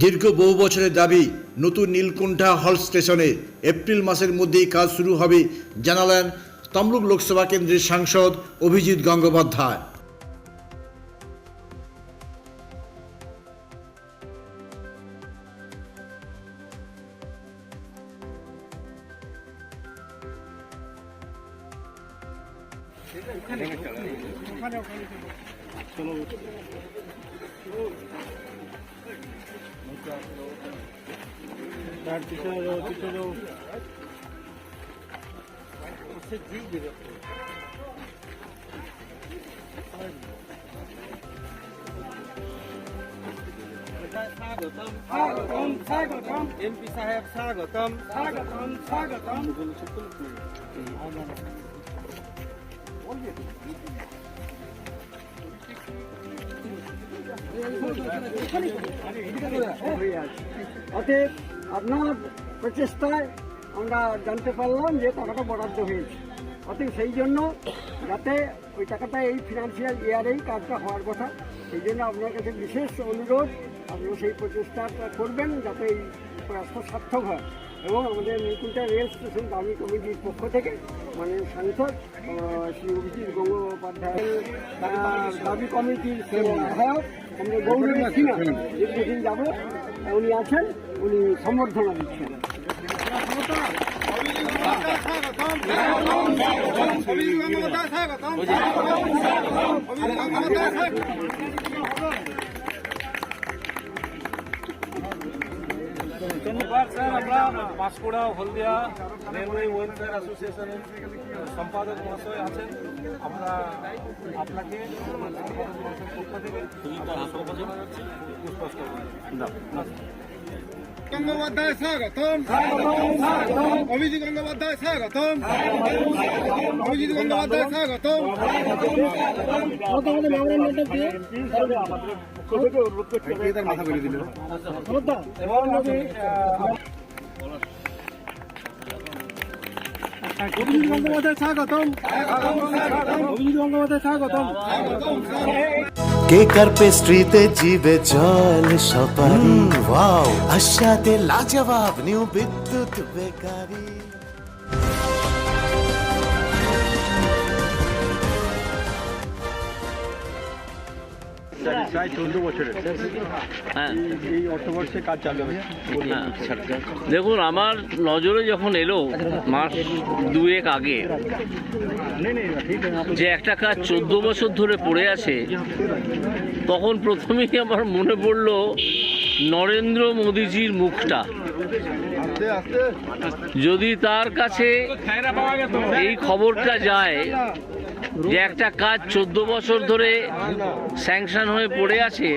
দীর্ঘ বহু বছরের দাবি, নতুন নীলকুণ্ঠা হল স্টেশনে এপ্রিল মাসের মধ্যেই কাজ শুরু হবে, জানালেন তমলুক লোকসভা কেন্দ্রের সাংসদ অভিজিৎ গঙ্গোপাধ্যায়। তার পিছনে যাও পিছনে যাও স্বাগতম স্বাগতম এমপি সাহেব স্বাগতম স্বাগতম স্বাগতম অতএব আপনার প্রচেষ্টায় আমরা জানতে পারলাম যে টাকাটা বরাদ্দ হয়েছে। অতএব সেই জন্য যাতে ওই টাকাটা এই ফিনান্সিয়াল ইয়ারেই কাজটা হওয়ার কথা, সেই জন্য আপনার কাছে বিশেষ অনুরোধ, আপনারা সেই প্রচেষ্টাটা করবেন যাতে এই প্রয়াসটা সার্থক হয়। এবং আমাদের নিকুঞ্চা রেল স্টেশন দাবি কমিটির পক্ষ থেকে মানে সাংসদ শ্রী অভিজিৎ গঙ্গোপাধ্যায় দাবি কমিটির বিধায়ক আমাদের গৌরী সিনহা দীর্ঘদিন যাব উনি আছেন উনি সম্বর্ধনা দিচ্ছেন। ধন্যবাদ স্যার। আমরা পাঁশকুড়া হলদিয়া রেলওয়ে ওয়েলফেয়ার অ্যাসোসিয়েশনের সম্পাদক মহাশয় আছেন। আমরা আপনাকে পক্ষ থেকে গঙ্গোপাধ্যায় স্বাগতম অভিজিৎ গঙ্গোপাধ্যায় স্বাগতম অভিজিৎ গঙ্গোপাধ্যায় স্বাগতম এবং আমি অভিজিৎ গঙ্গোপাধ্যায় স্বাগতম। অভিজিৎ গঙ্গোপাধ্যায় স্বাগতম। কেকার পেস্ট্রিতে জিবে জল সপারি? ওয়াও। আশাতে লাজবাব নিউ বিদ্যুৎ বেকারি। হ্যাঁ দেখুন, আমার নজরে যখন এলো, মাস দুয়েক আগে, যে একটা কাজ চোদ্দ বছর ধরে পড়ে আছে, তখন প্রথমেই আমার মনে পড়ল নরেন্দ্র মোদীজির মুখটা। যদি তার কাছে এই খবরটা যায় যে একটা কাজ চোদ্দ বছর ধরে স্যাংশন হয়ে পড়ে আছে,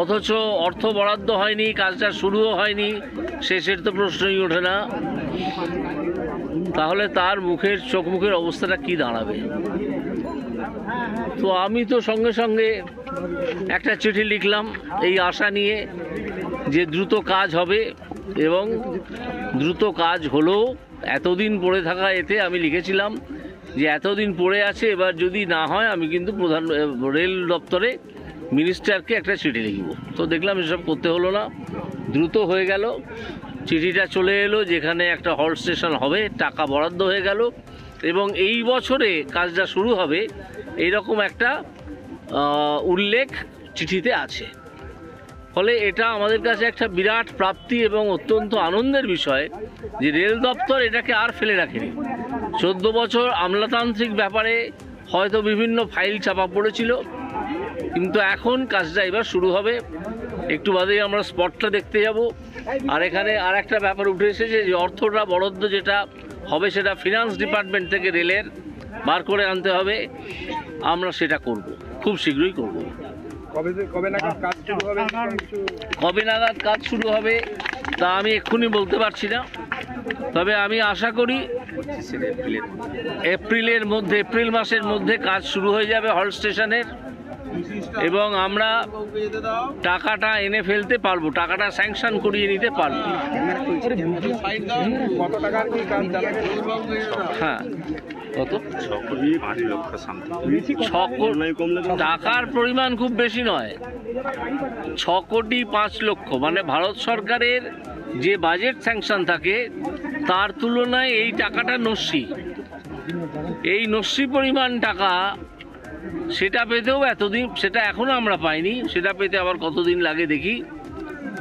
অথচ অর্থ বরাদ্দ হয়নি কাজটা শুরুও হয়নি, শেষের তো প্রশ্নই ওঠে না। তাহলে তার মুখের, চোখ মুখের অবস্থাটা কি দাঁড়াবে? তো আমি তো সঙ্গে সঙ্গে একটা চিঠি লিখলাম এই আশা নিয়ে যে দ্রুত কাজ হবে এবং দ্রুত কাজ হলেও এতদিন পড়ে থাকা এতে আমি লিখেছিলাম যে এতদিন পড়ে আছে, এবার যদি না হয়, আমি কিন্তু প্রধান রেল দপ্তরে মিনিস্টারকে একটা চিঠি লিখব। তো দেখলাম এসব করতে হলো না। দ্রুত হয়ে গেল। চিঠিটা চলে এলো, যেখানে একটা হল স্টেশন হবে, টাকা বরাদ্দ হয়ে গেল। এবং এই বছরে কাজটা শুরু হবে এইরকম একটা উল্লেখ চিঠিতে আছে। ফলে এটা আমাদের কাছে একটা বিরাট প্রাপ্তি এবং অত্যন্ত আনন্দের বিষয় যে রেল দপ্তর এটাকে আর ফেলে রাখেনি। চোদ্দ বছর আমলাতান্ত্রিক ব্যাপারে হয়তো বিভিন্ন ফাইল চাপা পড়েছিল, কিন্তু এখন কাজটা এবার শুরু হবে। একটু বাদেই আমরা স্পটটা দেখতে যাব। আর এখানে আর একটা ব্যাপার উঠে এসেছে যে অর্থটা বরাদ্দ যেটা হবে সেটা ফিনান্স ডিপার্টমেন্ট থেকে রেলের বার করে আনতে হবে। আমরা সেটা করব, খুব শীঘ্রই করব। কবে কবে নাগাদ কাজ শুরু হবে কবে নাগাদ কাজ শুরু হবে তা আমি এক্ষুনি বলতে পারছি না। তবে আমি আশা করি এপ্রিলের মধ্যে এপ্রিল মাসের মধ্যে কাজ শুরু হয়ে যাবে হল স্টেশনের। এবং আমরা টাকাটা এনে ফেলতে পারব টাকাটা স্যাংশন করিয়ে নিতে পারব। কত টাকার কি কাজ জানা গেছে? হ্যাঁ। কত? ছ টাকার পরিমাণ খুব বেশি নয়। ছ কোটি পাঁচ লক্ষ। মানে ভারত সরকারের যে বাজেট স্যাংশন থাকে তার তুলনায় এই টাকাটা নস্যি। এই নস্যি পরিমাণ টাকা সেটা পেতেও এতদিন সেটা এখনও আমরা পাইনি। সেটা পেতে আবার কতদিন লাগে দেখি।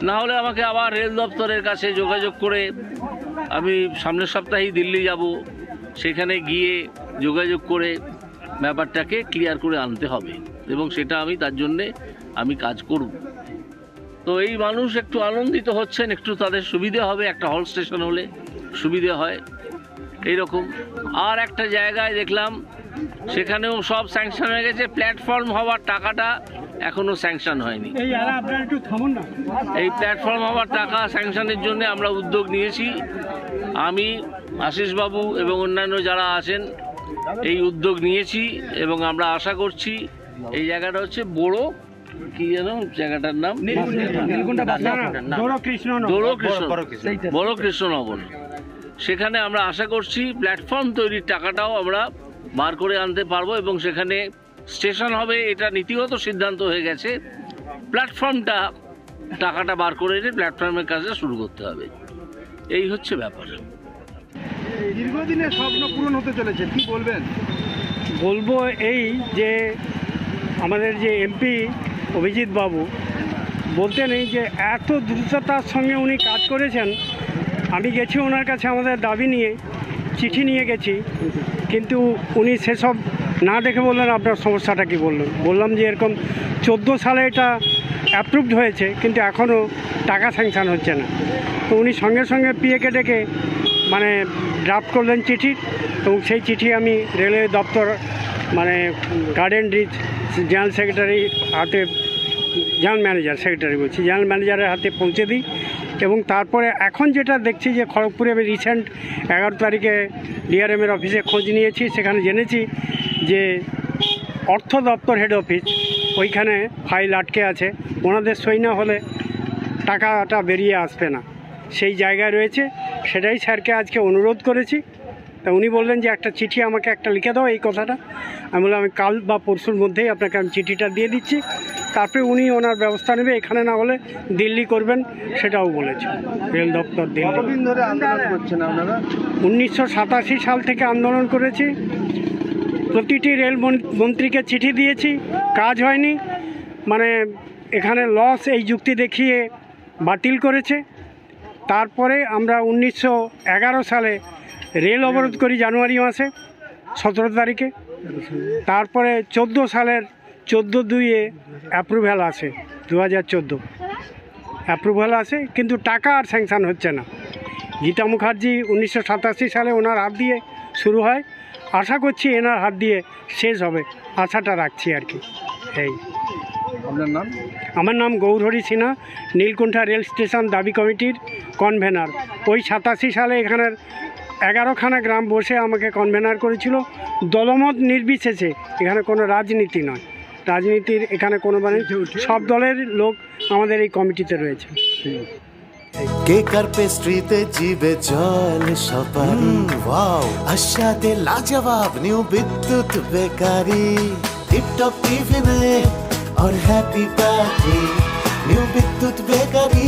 না হলে আমাকে আবার রেল দপ্তরের কাছে যোগাযোগ করে আমি সামনের সপ্তাহেই দিল্লি যাব। সেখানে গিয়ে যোগাযোগ করে ব্যাপারটাকে ক্লিয়ার করে আনতে হবে এবং সেটা আমি তার জন্যে আমি কাজ করব। তো এই মানুষ একটু আনন্দিত হচ্ছেন একটু তাদের সুবিধে হবে একটা হল স্টেশন হলে সুবিধে হয় এইরকম। আর একটা জায়গায় দেখলাম সেখানেও সব স্যাংশন হয়ে গেছে প্ল্যাটফর্ম হওয়ার টাকাটা এখনও স্যাংশন হয়নি। এই প্ল্যাটফর্ম হওয়ার টাকা স্যাংশনের জন্য আমরা উদ্যোগ নিয়েছি। আমি আশিসবাবু এবং অন্যান্য যারা আছেন এই উদ্যোগ নিয়েছি এবং আমরা আশা করছি এই জায়গাটা হচ্ছে বড় কি যেন জায়গাটার নাম? বড় কৃষ্ণ বড় বড় কৃষ্ণনগর সেখানে আমরা আশা করছি প্ল্যাটফর্ম তৈরির টাকাটাও আমরা বার করে আনতে পারব এবং সেখানে স্টেশন হবে এটা নীতিগত সিদ্ধান্ত হয়ে গেছে। প্ল্যাটফর্মটা টাকাটা বার করে এনে প্ল্যাটফর্মের কাজটা শুরু করতে হবে। এই হচ্ছে ব্যাপার। দীর্ঘদিনের স্বপ্ন পূরণ হতে চলেছে, কি বলবেন? বলব এই যে আমাদের যে এমপি অভিজিৎ বাবু বলতে নেই যে এত দ্রুততার সঙ্গে উনি কাজ করেছেন। আমি গেছি ওনার কাছে আমাদের দাবি নিয়ে, চিঠি নিয়ে গেছি। কিন্তু উনি সেসব না দেখে বললেন, আপনার সমস্যাটা কি বললেন? বললাম যে এরকম চোদ্দ সালে এটা অ্যাপ্রুভড হয়েছে, কিন্তু এখনও টাকা স্যাংশন হচ্ছে না। তো উনি সঙ্গে সঙ্গে পিএকে ডেকে মানে ড্রাফট করলেন চিঠি এবং সেই চিঠি আমি রেলওয়ে দপ্তর মানে গার্ডেন রিচ জেনারেল সেক্রেটারি হাতে জেনারেল ম্যানেজার সেক্রেটারি বলছি জেনারেল ম্যানেজারের হাতে পৌঁছে দিই এবং তারপরে এখন যেটা দেখছি যে খড়গপুরে আমি রিসেন্ট এগারো তারিখে ডিআরএমের অফিসে খোঁজ নিয়েছি, সেখানে জেনেছি যে অর্থ দপ্তর হেড অফিস ওইখানে ফাইল আটকে আছে, ওনাদের সই না হলে টাকাটা বেরিয়ে আসবে না। সেই জায়গায় রয়েছে। সেটাই স্যারকে আজকে অনুরোধ করেছি। তা উনি বললেন যে একটা চিঠি আমাকে একটা লিখে দাও এই কথাটা। আমি বললাম আমি কাল বা পরশুর মধ্যেই আপনাকে আমি চিঠিটা দিয়ে দিচ্ছি। তারপরে উনি ওনার ব্যবস্থা নেবে। এখানে না হলে দিল্লি করবেন সেটাও বলেছে। রেল দপ্তর দিল্লি। উনিশশো সাতাশি সাল থেকে আন্দোলন করেছি। প্রতিটি রেল মন- মন্ত্রীকে চিঠি দিয়েছি। কাজ হয়নি। মানে এখানে লস এই যুক্তি দেখিয়ে বাতিল করেছে। তারপরে আমরা উনিশশো এগারো সালে রেল অবরোধ করি জানুয়ারি মাসে সতেরো তারিখে। তারপরে চোদ্দ সালের চোদ্দ দুইয়ে অ্যাপ্রুভ্যাল আসে দু হাজার চোদ্দ। অ্যাপ্রুভাল আছে কিন্তু টাকা আর স্যাংশন হচ্ছে না। গীতা মুখার্জি উনিশশো সাতাশি সালে ওনার হাত দিয়ে শুরু হয়। আশা করছি এনার হাত দিয়ে শেষ হবে। আশাটা রাখছি আর কি। এই। আপনার নাম? আমার নাম গৌরহরি সিনহা নীলকুণ্ঠা রেল স্টেশন দাবি কমিটির কনভেনার ওই সাতাশি সালে এখানের এগারোখানা গ্রাম বসে আমাকে কনভেনার করেছিল। দলমত নির্বিশেষে এখানে কোনো রাজনীতি নয়। রাজনীতির এখানে কোনো মানে সব দলের লোক আমাদের এই কমিটিতে রয়েছে। কেক আর পেস্ট্রিতে জিবে জল সপারি? ওয়াও আশাতে লাজবাব নিউ বিদ্যুৎ বেকারি। টিপটপ টিফিনে আর happy party new Bidyut bakery.